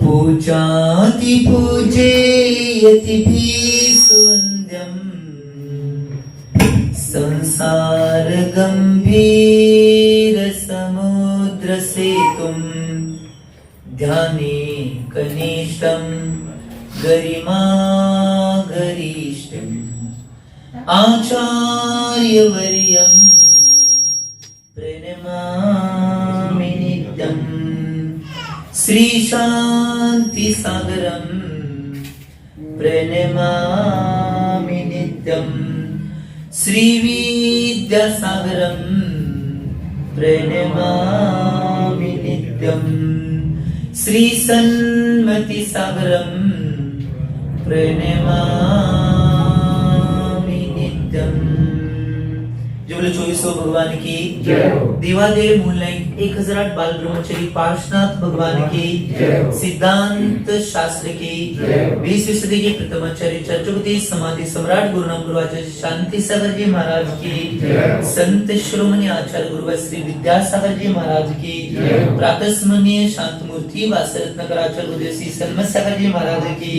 पूजाति पूजेयति सुवन्द्यम् संसारगम्भीरसमुद्रसेतुम् ध्याने कनिष्ठम् गरिमा गरिष्ठम् आचार्यवर्यम् प्रणमामि नित्यम् श्रीविद्यासागरम् प्रणमामि नित्यम् श्रीसन्मतिसागरम् प्रणमामि नित्यम् जेवढे चोवीस भगवान की हो. दिवादेव मूलनाईक एक हजार आठ बाल ब्रह्मचारी पार्श्वनाथ भगवान की हो. सिद्धांत शास्त्र की. बीसवीं सदी के प्रथमाचार्य चतुर्थी समाधि सम्राट गुरुनाम गुरुआचार्य शांति सागर जी महाराज की हो. संत शिरोमणि आचार्य गुरु श्री विद्यासागर जी महाराज की हो. प्रातस्मरणीय शांत मूर्ति वासरत्नकर आचार्य गुरु श्री सन्मत सागर जी महाराज की.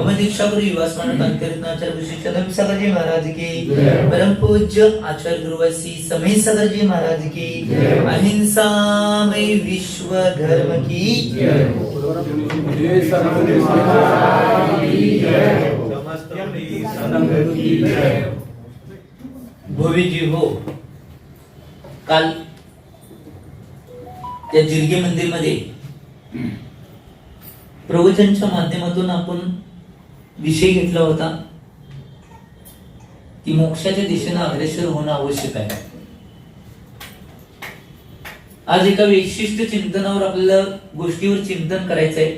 ओम दीक्षा गुरु युवा स्मरण कांतिरत्नाचार्य गुरु श्री चंद्र सागर जी महाराज की. परम पूज्य आचार्य गुरु श्री समय सागर जी महाराज की जय हो. विश्व धर्म की जय हो। जय भोवीजी हो काल त्या जिरगे मंदिरमध्ये प्रवचनच्या माध्यमातून आपण विषय घेतला होता की मोक्षाच्या दिशेनं अग्रेसर होणं आवश्यक आहे आज एका विशिष्ट चिंतनावर आपल्याला गोष्टीवर चिंतन करायचंय.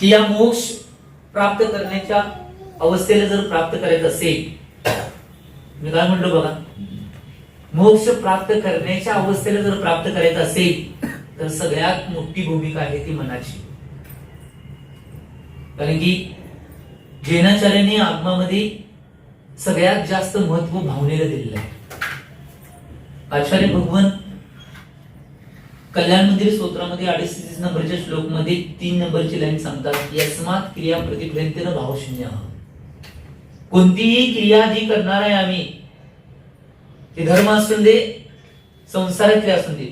की या मोक्ष प्राप्त करण्याच्या अवस्थेला जर प्राप्त करायचं असेल मी काय म्हणलो बघा? मोक्ष प्राप्त करण्याच्या अवस्थेला जर प्राप्त करायचं असेल तर सगळ्यात मोठी भूमिका आहे ती मनाची. कारण की जैनाचार्यांनी आत्मामध्ये सगळ्यात जास्त महत्त्व भावनेला दिलेलं आहे. आचार्य भगवान कल्याण मंदिर स्तोत्रामध्ये अडीच नंबरच्या श्लोकमध्ये तीन नंबरची लाईन सांगतात यस्मात क्रिया प्रतिफलितेन भावशून्य. कोणतीही क्रिया जी करणार आहे आम्ही ते धर्म असून दे संसार क्रिया असून दे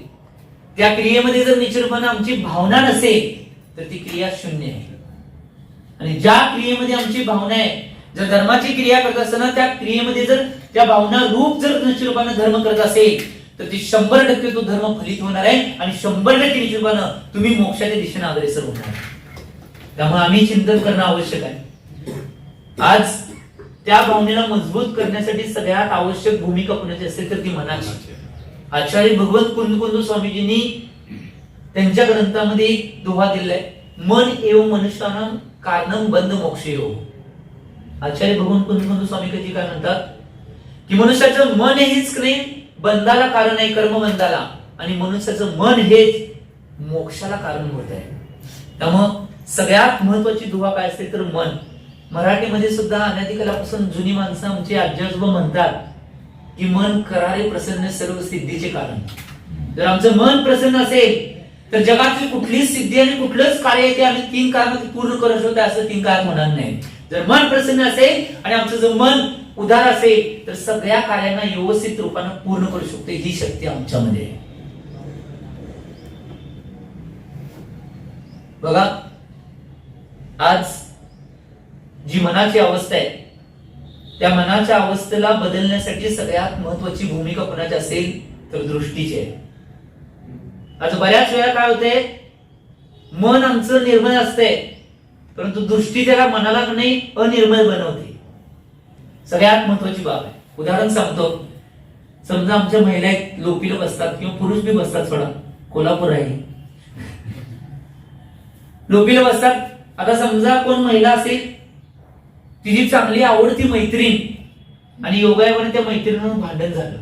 त्या क्रियेमध्ये जर निश्चितपणे आमची भावना नसेल तर ती क्रिया शून्य आहे. आणि ज्या क्रियेमध्ये आमची भावना आहे जर धर्माची क्रिया करत असताना त्या क्रियेमध्ये जर त्या भावना रूप जर निश्चितपणे धर्म करत असेल तर ती शंभर टक्के तो धर्म फलित होणार आहे आणि शंभर टक्के हिशोबानं तुम्ही मोक्षाच्या दिशेने अग्रेसर होणार आहे. त्यामुळे आम्ही चिंतन करणं आवश्यक आहे. आज त्या भावनेला मजबूत करण्यासाठी सगळ्यात आवश्यक भूमिका कोणाची असेल तर ती मनाची. आचार्य भगवत कुंदकुंद स्वामीजींनी त्यांच्या ग्रंथामध्ये एक दोहा दिलाय मन एव मनुष्यानं कारणम बंद मोक्ष येऊ आचार्य भगवान कुंदकुंद स्वामी कधी काय म्हणतात? की मनुष्याचं मन हेच नाही बंधाला कारण आहे कर्मबंधाला आणि मनुष्याचं मन हेच मोक्षाला कारण होत आहे. त्यामुळं सगळ्यात महत्वाची दुवा काय असते तर मन. मराठीमध्ये सुद्धा अनाधिकालापासून जुनी माणसं आमची आजी आजोबा म्हणतात की मन करारे प्रसन्न सर्व सिद्धीचे कारण. जर आमचं मन प्रसन्न असेल तर जगातली कुठलीच सिद्धी आणि कुठलंच कार्य आहे आम्ही तीन कारण पूर्ण करत होते असं तीन कारण होणार नाही. जर मन प्रसन्न असेल आणि आमचं जर मन उदार असेल तर सगळ्या कार्यांना व्यवस्थित रूपानं पूर्ण करू शकतो. ही शक्ती आमच्यामध्ये आहे. बघा आज जी मनाची अवस्था आहे त्या मनाच्या अवस्थेला बदलण्यासाठी सगळ्यात महत्वाची भूमिका कोणाची असेल तर दृष्टीची आहे. आज बऱ्याच वेळा काय होते मन आमचं निर्मळ असते परंतु दृष्टी त्याला मनाला नाही अनिर्मळ बनवते. सगळ्यात महत्वाची बाब आहे. उदाहरण सांगतो. समजा आमच्या महिला एक लोपीला बसतात किंवा पुरुष बी बसतात सोडा. कोल्हापूर आहे. लोपीला बसतात आता समजा कोण महिला असेल तिची चांगली आवडती मैत्रीण आणि योगायोगाने त्या मैत्रिणीनं भांडण झालं.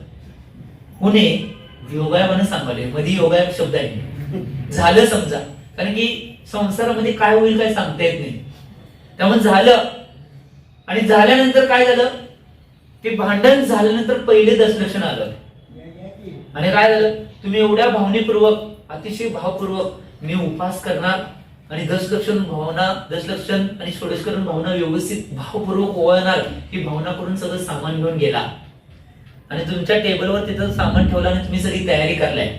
कोणी? योगायोगाने सांगाले मध्ये योगायोग शब्द आहे झालं समजा. कारण की संसारामध्ये काय होईल काय सांगता येत नाही. त्यामुळे झालं. आणि झाल्यानंतर काय झालं? ते भांडण झाल्यानंतर पहिले दर्शन आलं. आणि काय झालं? तुम्ही एवढ्या भावनेपूर्वक अतिशय भावपूर्वक मी उपास करणार आणि दशलक्षण भावना दशलक्षण आणि षोडशकरण भावना व्यवस्थित भावपूर्वक ओळणार ही भावना करून सगळं सामान घेऊन गेला. आणि तुमच्या टेबलवर तिथं सामान ठेवलं आणि तुम्ही सगळी तयारी करलाय.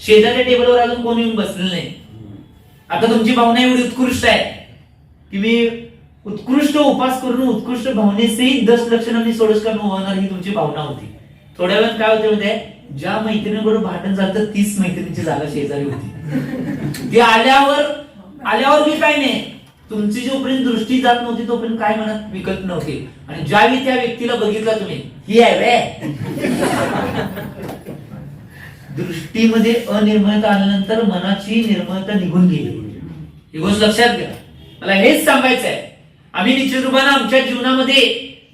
शेजारच्या टेबलवर अजून कोण येऊन बसलेलं नाही? आता तुमची भावना एवढी उत्कृष्ट आहे की मी उत्कृष्ट उपास करून उत्कृष्ट भावनेसहित दस लक्षण आणि सोडस करून होणार ही तुमची भावना होती. थोड्या वेळात काय होते म्हणजे ज्या मैत्रिणीबरोबर भांडण झालं तर तीच मैत्रिणीची जागा शेजारी होती. ती आल्यावर आल्यावर मी काय नाही. तुमची जोपर्यंत दृष्टी जात नव्हती तोपर्यंत काय म्हणत? विकल्प नव्हते. आणि ज्यावेळी त्या व्यक्तीला बघितला तुम्ही ही आहे वे दृष्टीमध्ये अनिर्मळता आल्यानंतर मनाची निर्मळता निघून गेली. ही गोष्ट लक्षात घ्या. मला हेच सांगायचं आहे आम्ही निश्चित आमच्या जीवनामध्ये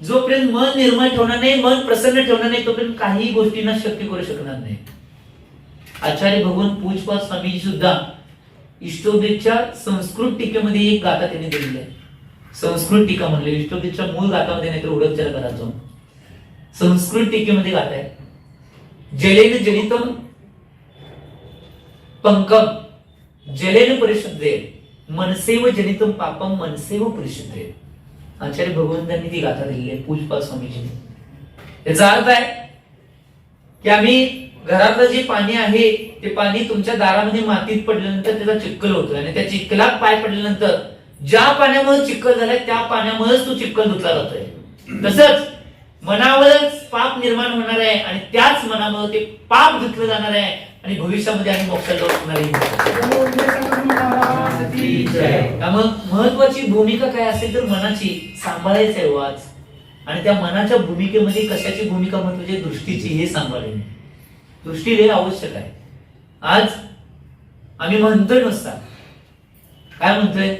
जोपर्यंत मन निर्मळ ठेवणार नाही मन प्रसन्न ठेवणार नाही तोपर्यंत काही गोष्टींना शक्य करू शकणार नाही. आचार्य भगवान पूजपा स्वामीजी सुद्धा इष्टोबेच्या संस्कृत टीकेमध्ये एक गाथा त्यांनी दिलेली आहे. संस्कृत टीका म्हणले इष्टोबेच्या मूळ गाथामध्ये नाहीतर उडपचार करायचो संस्कृत टीकेमध्ये गाथा आहे. जलेन जनितम पंकम जलेन परिशुद्धे मनसेव जनितम पापम मनसेव परिशुद्धे आचार्य भगवंतांनी ती गाथा दिलेली आहे पूजपा स्वामीजीने. याचा अर्थ आहे की आम्ही घरातलं जे पाणी आहे ते पाणी तुमच्या दारामध्ये मातीत पडल्यानंतर त्याचा चिक्कल होतोय आणि त्या चिखलात पाय पडल्यानंतर ज्या पाण्यामुळे चिक्कल झालाय त्या पाण्यामुळेच तो चिक्कल धुतला जातोय. तसंच मनावरच पाप निर्माण होणार आहे आणि त्याच मनामुळे ते पाप धुतलं जाणार आहे. आणि भविष्यामध्ये आम्ही मोक्षाला जाणार मग महत्वाची भूमिका काय असेल तर मनाची सांभाळायचं आहे वाच. आणि त्या मनाच्या भूमिकेमध्ये कशाची भूमिका म्हणजे दृष्टीची हे सांभाळणे दृष्टी लय आवश्यक आहे. आज आम्ही म्हणतोय नुसता. काय म्हणतोय?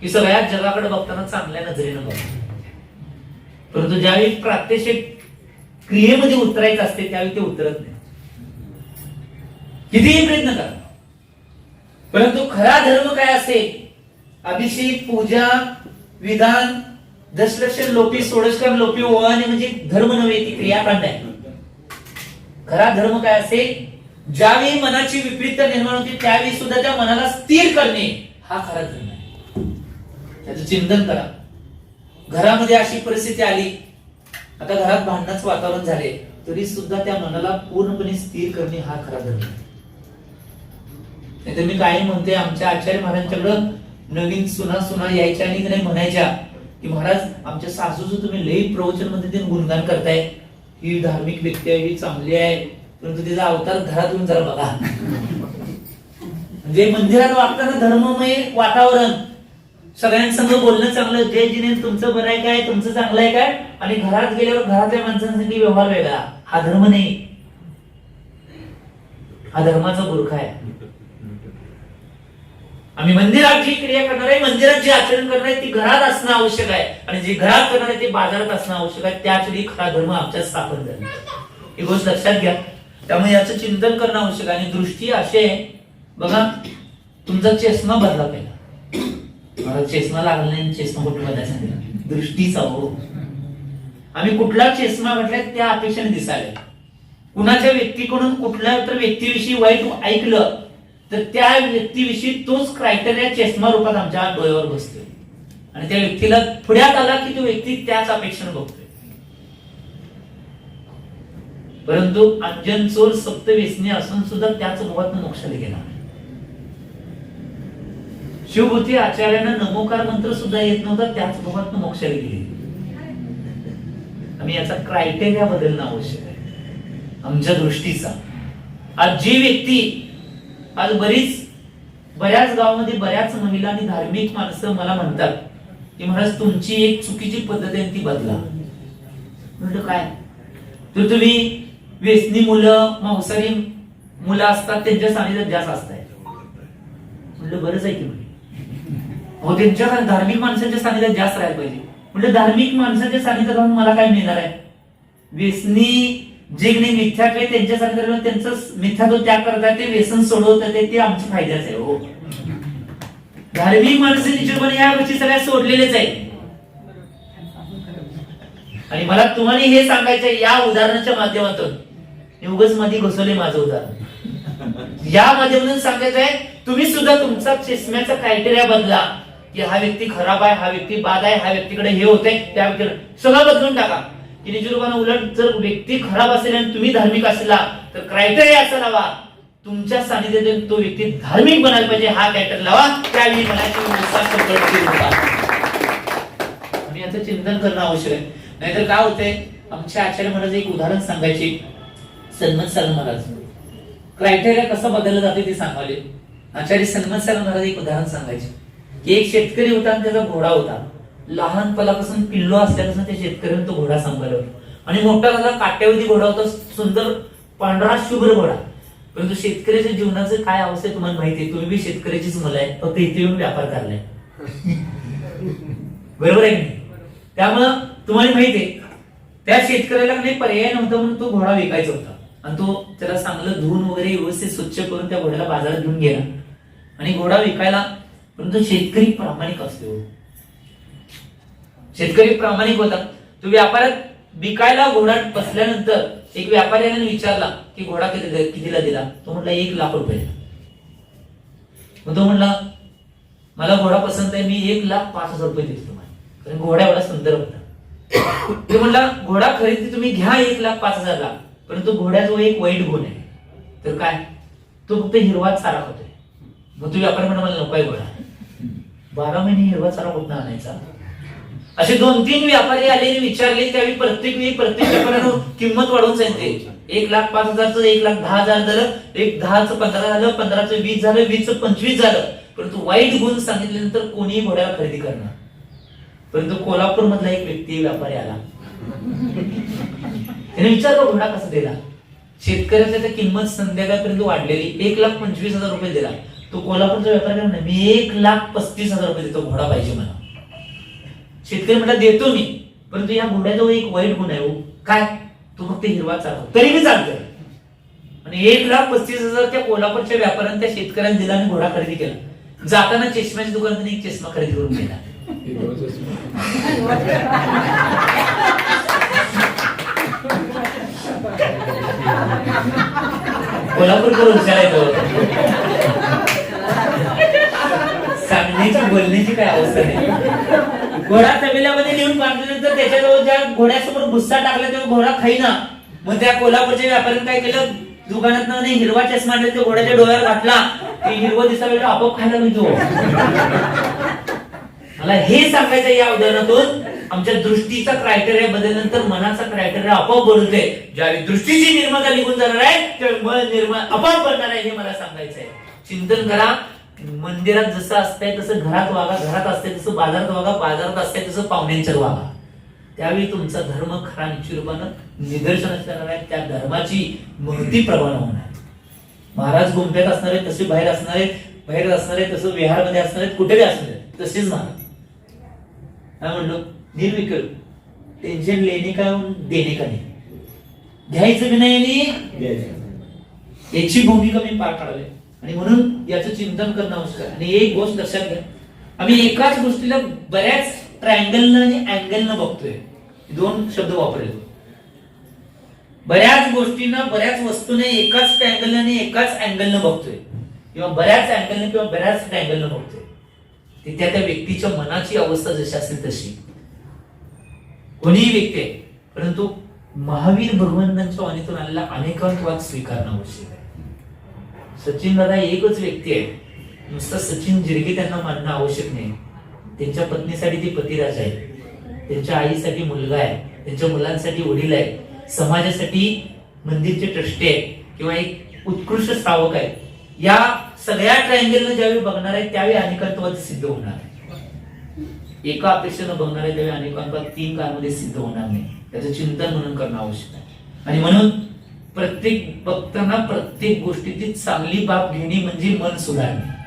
की सगळ्या जगाकडे बघताना चांगल्या नजरेनं बघ. परंतु ज्यावेळी प्रात्यक्षिक क्रियेमध्ये उतरायचं असते त्यावेळी ते उतरत नाही. कितीही प्रयत्न करा. परंतु खरा धर्म काय असेल? अभिषेक पूजा विधान दशलक्ष लोपी सोडस्कर लोपी ओवाळणे म्हणजे धर्म नव्हे ती क्रियाकांड आहे. खरा धर्म काय असेल? ज्यावेळी मनाची विपरीत निर्माण होते त्यावेळी सुद्धा त्या मनाला स्थिर करणे हा खरा धर्म आहे. त्याचं चिंतन करा. घरामध्ये अशी परिस्थिती आली आता घरात भांडणाचं वातावरण झाले तरी सुद्धा त्या मनाला पूर्णपणे स्थिर करणे हा खरा धर्म आहे. नाहीतर मी काही म्हणते आमच्या आचार्य महाराजांच्याकडं नवीन सुना सुना यायच्या आणि नाही म्हणायच्या की महाराज आमच्या सासूचं तुम्ही लई प्रवचनमध्ये ते गुणगान करताय. ही धार्मिक व्यक्ती आहे ही चांगली आहे परंतु तिचा अवतार घरातून जरा बघा. म्हणजे मंदिरात वागताना धर्ममय वातावरण. सगळ्यांसंग बोलणं चांगलं जय जिने तुमचं बरं आहे काय? तुमचं चांगलं आहे काय? आणि घरात गेल्यावर घरातल्या माणसांसाठी व्यवहार वेगळा. हा धर्म नाही. हा धर्माचा बुरखा आहे. आम्ही मंदिरात जी क्रिया करणार आहे मंदिरात जे आचरण करणार आहे ती घरात असणं आवश्यक आहे. आणि जे घरात करणार आहे ते बाजारात असणं आवश्यक आहे. त्याच वेळी खरा धर्म आमच्यात स्थापन झाला. ही गोष्ट लक्षात घ्या. त्यामुळे याचं चिंतन करणं आवश्यक आहे. आणि दृष्टी अशी आहे. बघा तुमचा चष्मा बदला पहिला. मला चष्मा लागला नाही चेष्मा कुठे बदलायचा दृष्टीचा हो. आम्ही कुठला चष्मा घातलाय त्या अपेक्षेने दिसायला कुणाच्या व्यक्तीकडून कुठल्या तर व्यक्तीविषयी वाईट ऐकलं तर त्या व्यक्तीविषयी तोच क्रायटेरिया चष्मा रूपात आमच्या डोळ्यावर बसतोय. आणि त्या व्यक्तीला पुढ्यात आला की तो व्यक्ती त्याच अपेक्षेने बघतोय. परंतु अंजन चोर सप्त व्यसनी असून सुद्धा त्याच मोहात मोक्षाला गेला शिवभूती आचार्यानं नमोकार मंत्र सुद्धा येत नव्हता त्याच मोहात मोक्षाला गेली. आम्ही याचा क्रायटेरिया बदलणं आवश्यक आहे. आमच्या दृष्टीचा. आज जी व्यक्ती आज बरीच बऱ्याच गावामध्ये बऱ्याच महिला आणि धार्मिक माणसं मला म्हणतात की महाराज तुमची एक चुकीची पद्धत आहे ती बदला. म्हणतो काय? तर तुम्ही व्यसनी मुलं मांसाहारी मुलं असतात त्यांच्या सानिध्यात जास्त असताय. म्हटलं बरंच आहे की म्हणे. हो त्यांच्या धार्मिक माणसांच्या सानिध्यात जास्त राहायला पाहिजे. म्हटलं धार्मिक माणसाच्या सानिध्यात मला काय मिळणार आहे? व्यसनी जे काही मिथ्यात्व आहे त्यांच्या सानिध्यात राहून त्यांचं त्याग करतात ते व्यसन सोडवतात ते आमच्या फायद्याचं आहे हो. धार्मिक माणसं निश्चितपणे या गोष्टी सगळ्या सोडलेलेच आहे. आणि मला तुम्हाला हे सांगायचं या उदाहरणाच्या माध्यमातून. मी उगच मध्ये घुसवले माझं उदाहरण. या माध्यमातून सांगायचं आहे तुम्ही सुद्धा तुमचा चष्म्याचा क्रायटेरिया बदला की हा व्यक्ती खराब आहे हा व्यक्ती बाद आहे हा व्यक्तीकडे हे होतंय त्या व्यक्तीकडे सगळं बदलून टाका. की निजरूपानं उलट जर व्यक्ती खराब असेल आणि तुम्ही धार्मिक असला तर क्रायटेरिया असा लावा. तुमच्या सानिध्यात तो व्यक्ती धार्मिक बनायला पाहिजे हा कॅटर लावा. त्यावेळी म्हणायची आणि याचं चिंतन करणं आवश्यक आहे. नाहीतर काय होतंय आमच्या आचार्य महाराज एक उदाहरण सांगायचे. सन्मत साल महाराज. क्रायटेरिया कसं बदललं जाते ते सांगाले आचार्य सन्मत साल महाराज एक उदाहरण सांगायचे. की एक शेतकरी होता आणि त्याचा घोडा होता. लहानपणापासून पिल्लो असल्यापासून त्या शेतकऱ्याने तो घोडा सांभाळला होता. आणि मोठा झाला काट्यावधी घोडा होता सुंदर पांढरा शुभ्र घोडा. परंतु शेतकऱ्याच्या जीवनाचं काय अवस्था आहे तुम्हाला माहिती आहे? तुम्ही बी शेतकऱ्याचीच मुलं आहे. फक्त इथे येऊन व्यापार करलाय. बरोबर आहे की? त्यामुळं तुम्हाला माहिती आहे त्या शेतकऱ्याला काही पर्याय नव्हता म्हणून तो घोडा विकायचा होता. आणि तो त्याला चांगलं धुवून वगैरे व्यवस्थित स्वच्छ करून त्या घोड्याला बाजारात घेऊन गेला. आणि घोडा विकायला परंतु शेतकरी प्रामाणिक असतो. शेतकरी प्रामाणिक होता तो व्यापारात विकायला घोडा बसल्यानंतर एक व्यापाऱ्याने विचारला की घोडा किती कितीला दिला? तो म्हटला एक लाख रुपये. मग तो म्हणला मला घोडा पसंत आहे मी एक लाख पाच हजार रुपये देतो तुम्हाला. कारण घोडा एवढा सुंदर होता. ते म्हणला घोडा खरेदी तुम्ही घ्या एक लाख पाच हजारला परंतु घोड्याजवळ एक वाईट गुण आहे. तर काय? तो फक्त हिरवा चारा होतोय मग तो व्यापारी म्हणा मला नको आहे घोडा. बारा महिने हिरवा चारा कुठं आणायचा? असे दोन तीन व्यापारी आले आणि विचारले त्यावेळी प्रत्येक वेळी प्रत्येक व्यापाऱ्यानं किंमत वाढवून सांगितले. एक लाख पाच हजारचं एक लाख दहा हजार झालं एक दहाचं पंधरा झालं पंधराचं वीस झालं वीसचं पंचवीस झालं. परंतु वाईट गुण सांगितल्यानंतर कोणीही घोड्याला खरेदी करणार. परंतु कोल्हापूर मधला एक व्यक्ती व्यापारी आला. त्याने विचारलं घोडा कसा दिला? शेतकऱ्याच्या त्या किंमत संध्याकाळपर्यंत वाढलेली. एक लाख पंचवीस हजार रुपये दिला. तो कोल्हापूरचा व्यापारी मी एक लाख पस्तीस हजार रुपये देतो घोडा पाहिजे मला. शेतकरी म्हणतात देतो मी परंतु या घोड्याचा एक वाईट गुण आहे हो. काय? तो फक्त हिरवा चालतो तरी मी चालतोय आणि एक लाख पस्तीस हजार त्या कोल्हापूरच्या व्यापाऱ्याने त्या शेतकऱ्यांना दिला आणि घोडा खरेदी केला. जाताना चष्म्याच्या दुकानातून एक चष्मा खरेदी करून गेला. कोल्हापूर करून हो. सांगण्याची बोलण्याची काय अवस्था नाही. घोडा तबेल्यामध्ये नेऊन बांधल्यानंतर त्याच्याजवळ ज्या घोड्यासमोर भुस्सा टाकला तेव्हा घोडा खाईना. मग त्या कोल्हापूरच्या व्यापाऱ्यानं काय केलं? दुकानात हिरवा चष्मा त्या घोड्याच्या डोळ्यावर घातला. ते हिरवं दिसा आपोआप खायला मिळतो. मला हे सांगायचं या उदाहरणातून आमच्या दृष्टीचा क्रायटेरिया बदलल्यानंतर मनाचा क्रायटेरिया आपोआप बदलते ज्यावेळी दृष्टीची निर्माता निघून जाणार आहे त्यावेळी मन निर्माण आपोआप बनणार आहे हे मला सांगायचं आहे चिंतन करा मंदिरात जसं असतंय तसं घरात वागा घरात असतंय तसं बाजारात वागा बाजारात असतंय तसं पाहुण्यांच्या वागा. त्यावेळी तुमचा धर्म खरा निश्चित रूपानं निदर्शनास करणार आहे. त्या धर्माची महती प्रमाण होणार. महाराज गुंफ्यात असणार आहेत तसे बाहेर असणार आहेत बाहेर असणार आहेत तसं विहारमध्ये असणार आहेत कुठेही असणार आहेत तसेच महाराज. काय म्हणलो? निर्विकल्प. टेन्शन लेणे का देणे का नाही? घ्यायचं की नाही याची भूमिका मी पार पाडावी आणि म्हणून याचं चिंतन करणं आवश्यक आहे. आणि एक गोष्ट लक्षात घ्या. आम्ही एकाच गोष्टीला बऱ्याच ट्रायंगलनं आणि अँगलनं बघतोय. दोन शब्द वापरेल. बऱ्याच गोष्टींना बऱ्याच वस्तूने एकाच ट्रँगलनं आणि एकाच अँगलनं बघतोय. किंवा बऱ्याच अँगलनं किंवा बऱ्याच ट्रँगलनं बघतोय. ते त्या त्या व्यक्तीच्या मनाची अवस्था जशी असेल तशी. कोणीही व्यक्ती आहे. परंतु महावीर भगवंतांच्या वाणीतून आलेला अनेकांत स्वीकारणं आवश्यक आहे. सचिन दादा एकच व्यक्ती आहे. नुसतं सचिन जिरगे त्यांना मानणं आवश्यक नाही. त्यांच्या पत्नीसाठी ते पतिराज आहे. त्यांच्या आईसाठी मुलगा आहे. त्यांच्या मुलांसाठी वडील आहे. समाजासाठी मंदिरचे ट्रस्टी आहे किंवा एक उत्कृष्ट श्रावक आहे. या सगळ्या ट्रायंगलनं ज्यावेळी बघणार आहे त्यावेळी अनेकत्वात सिद्ध होणार आहे. एका अपेक्षेनं बघणार आहे त्यावेळी अनेकांपात तीन काळामध्ये सिद्ध होणार नाही. त्याचं चिंतन म्हणून करणं आवश्यक आहे. आणि म्हणून प्रत्येक बघताना प्रत्येक गोष्टीची चांगली बाब घेणे म्हणजे मन सुधारणे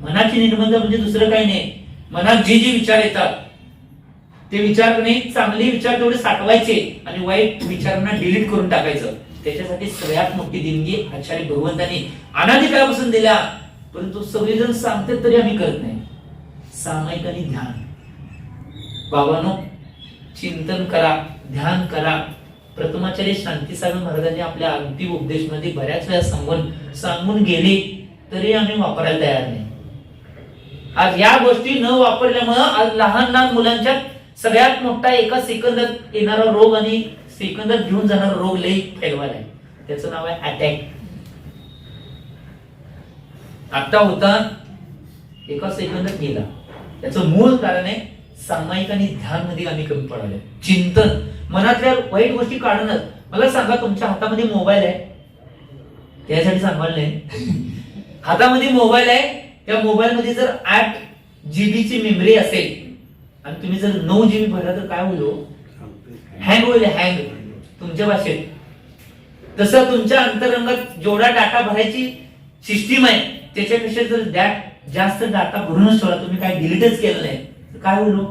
मनाची निर्बंध म्हणजे दुसरं काही नाही. मनात जे जे विचार येतात ते विचार नाही चांगले विचार तेवढे साठवायचे आणि वाईट विचारांना डिलीट करून टाकायचं. त्याच्यासाठी सगळ्यात मोठी देणगी आचार्य भगवंतांनी अनाधिकारापासून दिल्या. परंतु सगळेजण सांगतात तरी आम्ही करत नाही. सामायिक आणि ध्यान. बाबांनो चिंतन करा ध्यान करा. प्रथमाचार्य शांतीसागर महाराजांनी आपल्या अंतिम उपदेशमध्ये बऱ्याच वेळा सांगून सांगून गेले तरी आम्ही वापरायला तयार नाही. आज या गोष्टी न वापरल्यामुळं आज लहान लहान मुलांच्या सगळ्यात मोठा एका सेकंदात येणारा रोग आणि सेकंदात घेऊन जाणारा रोग लई फैलवायला आहे. त्याचं नाव आहे अटॅक आता होता एका सेकंदात गेला. त्याचं मूळ कारण आहे सामायिक आणि ध्यानमध्ये आम्ही कमी पडाले चिंतन. मनातल्या वाईट गोष्टी काढणं मला सांगा तुमच्या हातामध्ये मोबाईल आहे? त्यासाठी सांभाळले. नाही हातामध्ये मोबाईल आहे त्या मोबाईलमध्ये जर आठ जीबीची मेमरी असेल आणि तुम्ही जर नऊ जीबी भरला तर काय होईल हो? हँग होईल हँग तुमच्या भाषेत. तसं तुमच्या अंतरंगात जेवढा डाटा भरायची सिस्टीम आहे त्याच्यापेक्षा जर डॅट जास्त डाटा भरूनच ठेवला तुम्ही काय डिलीटच केलं नाही तर काय होईल हो?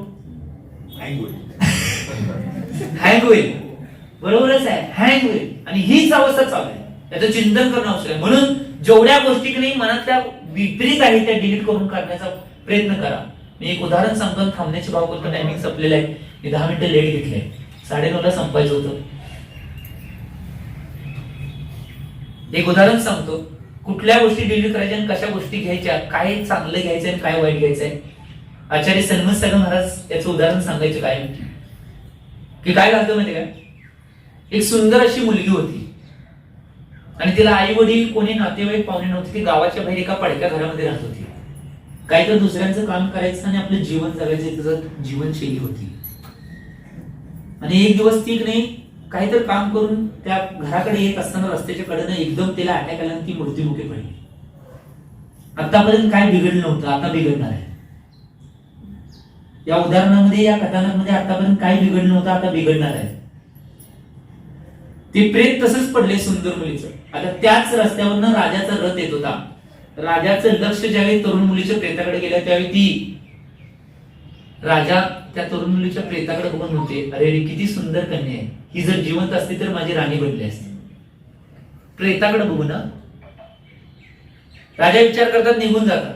हँग होईल बरोबरच आहे. हँग होईल आणि हीच अवस्था चालू आहे. त्याचं चिंतन करणं आवश्यक आहे. म्हणून जेवढ्या गोष्टी की मनातल्या विपरीत आहे त्या डिलीट करून काढण्याचा प्रयत्न करा. मी एक उदाहरण सांगतो. थांबण्याची भाव करतो. टायमिंग संपलेलं आहे. मी दहा मिनिटं लेट घेतले साडे ला संपायचं होतं. एक उदाहरण सांगतो. कुठल्या गोष्टी डिलीट करायच्या आणि कशा गोष्टी घ्यायच्या? काय चांगलं घ्यायचं आणि काय वाईट घ्यायचंय आचार्य सन्मत सागर महाराज याचं उदाहरण सांगायचं काय? की काय झालं माहिती काय एक सुंदर अशी मुलगी होती. आणि तिला आई वडील कोणी नातेवाईक पाहुणे नव्हते ती गावाच्या बाहेर एका पडक्या घरामध्ये राहत होती. काही तर दुसऱ्यांचं काम करायचं आणि आपलं जीवन जगायचं तिचं जीवनशैली होती. आणि एक दिवस ती नाही काहीतरी काम करून त्या घराकडे येत असताना रस्त्याच्या कडेनं एकदम तिला अटॅक आला आणि ती मृत्युमुखी पडली. आतापर्यंत काय बिघडलं नव्हतं आता बिघडणार आहे. या उदाहरणामध्ये या कथानकमध्ये आतापर्यंत काही बिघडलं नव्हतं आता बिघडणार आहे. ते प्रेत तसंच पडले सुंदर मुलीचं. आता त्याच रस्त्यावरनं राजाचा रथ येत होता. राजाचं लक्ष ज्यावेळी तरुण मुलीच्या प्रेताकडे गेलं त्यावेळी ती राजा त्या तरुण मुलीच्या प्रेताकडे बघून होते अरे रे किती सुंदर कन्या आहे. ही जर जिवंत असती तर माझी राणी बनली असती. प्रेताकडे बघू ना राजा विचार करतात निघून जातात.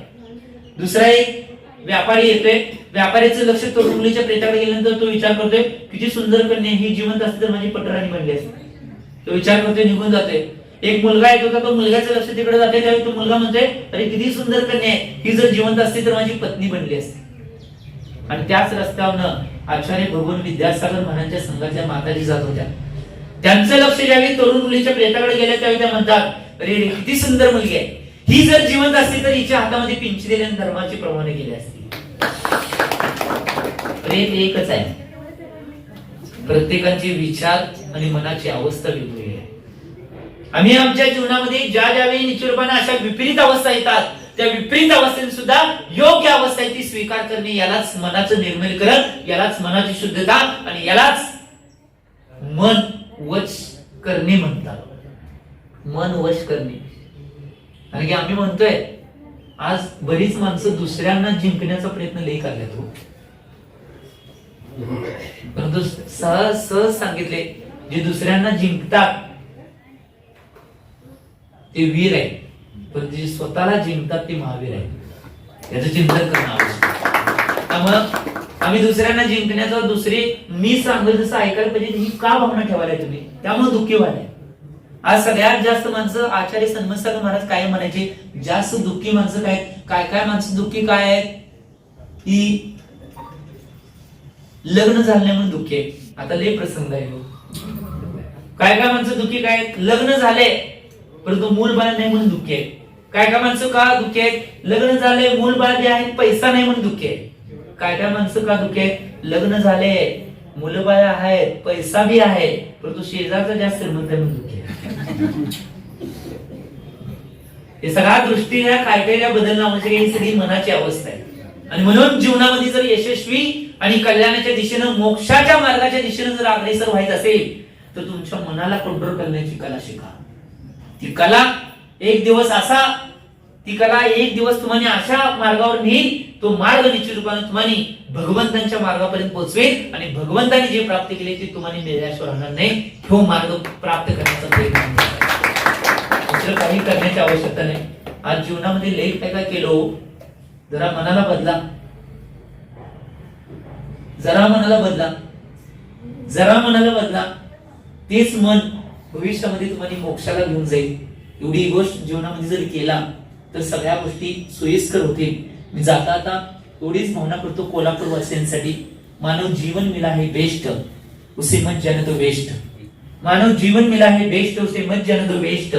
दुसरा एक व्यापारी येतोय. व्यापाऱ्याचं लक्ष तरुण मुलीच्या प्रेताकडे गेल्यानंतर तो विचार करतोय किती सुंदर कन्या ही जिवंत असते तर माझी पटराणी बनली असते. तो विचार करतोय निघून जातोय. एक मुलगा येत होता तो मुलग्याचं लक्ष तिकडे जाते त्यावेळी तो मुलगा म्हणतोय अरे किती सुंदर कन्या आहे. ही जर जिवंत असते तर माझी पत्नी बनली असते. आणि त्याच रस्त्यावरनं आचार्य भगवान विद्यासागर महाराजांच्या संघाच्या माताजी जात होत्या. त्यांचं लक्ष ज्यावेळी तरुण मुलीच्या प्रेताकडे गेल्या त्यावेळी त्या म्हणतात अरे किती सुंदर मुलगी आहे. ही जर जिवंत असते तर हिच्या हातामध्ये पिंची दिली धर्माची प्रमाणे गेली असते. प्रेम एकच आहे. प्रत्येकाचे विचार आणि मनाची अवस्था वेगळी आहे. आम्ही आमच्या जीवनामध्ये ज्या ज्यावेळी निश्चितपणे अशा विपरीत अवस्था येतात त्या विपरीत अवस्थेत सुद्धा योग्य अवस्था आहे ती स्वीकार करणे यालाच मनाचं निर्मलीकरण यालाच मनाची शुद्धता आणि यालाच मन वश करणे म्हणतात. मन वश करणे. कारण की आम्ही म्हणतोय आज बरीच माणसं दुसऱ्यांना जिंकण्याचा प्रयत्न लई करल्यात हो. परंतु सहज सहज सांगितले जे दुसऱ्यांना जिंकतात ते वीर आहे पण जे स्वतःला जिंकतात ते महावीर आहे याचं चिंतन करणं आवश्यक त्यामुळं आम्ही दुसऱ्यांना जिंकण्याचा दुसरी मी सांगत जसं ऐकायला पाहिजे ही का भावना ठेवायला तुम्ही? त्यामुळे दुःखी व्हायला आज सगळ्यात जास्त माणसं आचार्य सन्मसागर महाराज काय म्हणायचे? जास्त दुःखी माणसं काय काय काय माणसं दुःखी काय आहेत? की लग्न झाले म्हणून दुःखी आहे आता लय प्रसंग आहे हो. काय काय माणसं दुःखी काय लग्न झाले परंतु मूल बाळ नाही म्हणून दुःखी आहे काय काय माणसं का दुःखी आहेत? लग्न झाले मूल बाळ जे आहेत पैसा नाही म्हणून दुःखी आहे काय काय माणसं का दुःखी आहेत? लग्न झाले मुलं बाळ आहेत पैसा बी आहे परंतु शेजारचा जास्त श्रीमंत म्हणून हे सगळ्या दृष्टीने कायद्याला बदलणं आवश्यक ही सगळी मनाची अवस्था आहे. आणि म्हणून जीवनामध्ये जर यशस्वी आणि कल्याणाच्या दिशेनं मोक्षाच्या मार्गाच्या दिशेनं जर अग्रेसर व्हायचं असेल तर तुमच्या मनाला कंट्रोल करण्याची कला शिका. ती कला एक दिवस असा ती कला एक दिवस तुम्हाला अशा मार्गावर नेईल तो मार्ग निश्चित रूपाने तुम्हाला भगवंतांच्या मार्गापर्यंत पोहोचवेल आणि भगवंतांनी जे प्राप्त केले ते तुम्हाला मिळाल्याशिवाय राहणार नाही. तो मार्ग प्राप्त करण्याचा प्रयत्न दुसरं काही करण्याची आवश्यकता नाही. आज जीवनामध्ये लई काय काय केलो जरा मनाला बदला. जरा मनाला बदला. जरा मनाला बदला. तेच मन भविष्यामध्ये तुम्हाला मोक्षाला घेऊन जाईल. एवढी गोष्ट जीवनामध्ये जर केला तर सगळ्या गोष्टी सोयीस्कर होतील. मी जाता आता एवढीच भावना करतो कोल्हापूर वासियांसाठी. मानव जीवन मिला है बेस्ट. उसे मत जाने दो वेस्ट मानव जीवन मिला है बेस्ट उसे मत जाने दो वेस्ट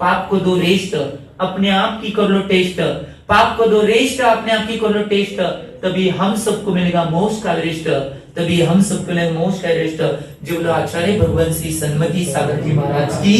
पाप को दो रेस्ट अपने आप की कर लो टेस्ट. पाप को दो रेस्ट अपने आप की कर लो टेस्ट. तभी हम सबको मिलेगा मोक्ष का रेस्ट. तभी हम सबको मिलेगा मोक्ष का रेस्ट. जो लो आचार्य भगवान श्री सन्मति सागर जी महाराज की